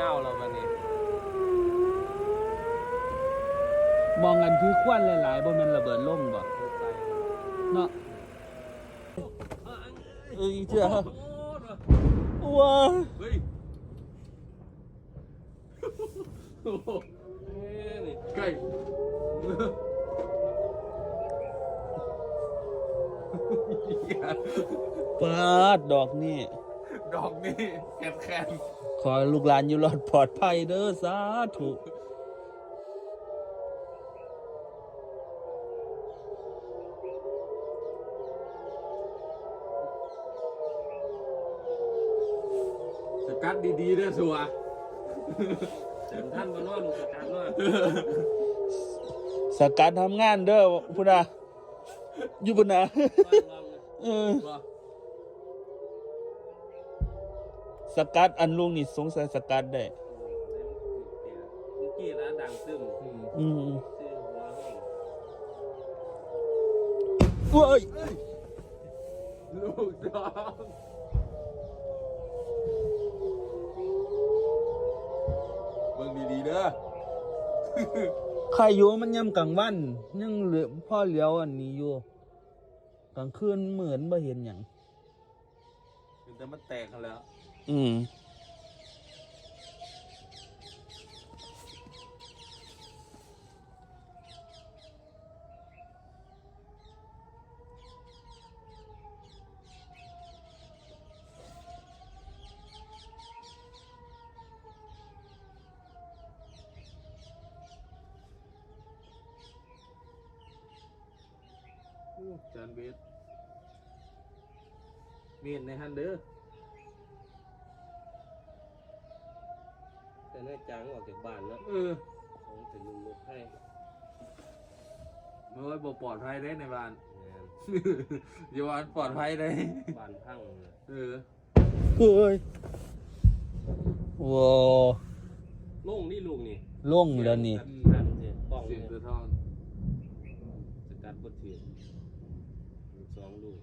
งาเราบันนี้มองกันคือควันหลายๆบ่แม่นระเบิดลงบ่เนาะเอ้ยเจ้าว้าเฮ้ยโอ้โหนี่ไก่ปาดดอกนี่ ดอกนี่แคนแคนขอลูกหลานอยู่รอดปลอดภัยเด้อสาธุสกัดดีๆเด้อสัวท่านมานอนสกัดนอนสกัดทำงานเด้อพุ่นน่ะอยู่พุ่นน่ะลองเออว่ สกัดอันลุงนี่สงสัยสกัดได้เมื่อกี้ร้านดังซึมอืมซื้อหัวห้งโอ้ยลูกดอกเบิ่งดีๆเด้อใครอยู่มันย่ำกลางวันยังเหลือพ่อเหลียวอันนี้อยู่กลางคืนเหมือนบ่เห็นหยังแต่มันแตกกันแล้ว อืมจานเบสเมนในฮันเด้อ แต่น้อยจังออกจากบ้านแล้วเออของถึงลุงลูกให้มันว่าบ่ปลอดภัยได้ในบ้านงานอย่าว่าปลอดภัยได้บ้านพังเลยเออเฮ้ยว้าวลุงนี่ลุงนี่ล่งแล้วนี่ท่านเสียป้องเสียเนี่งยตัวทอง สกัดบดเถื่อนสองลูก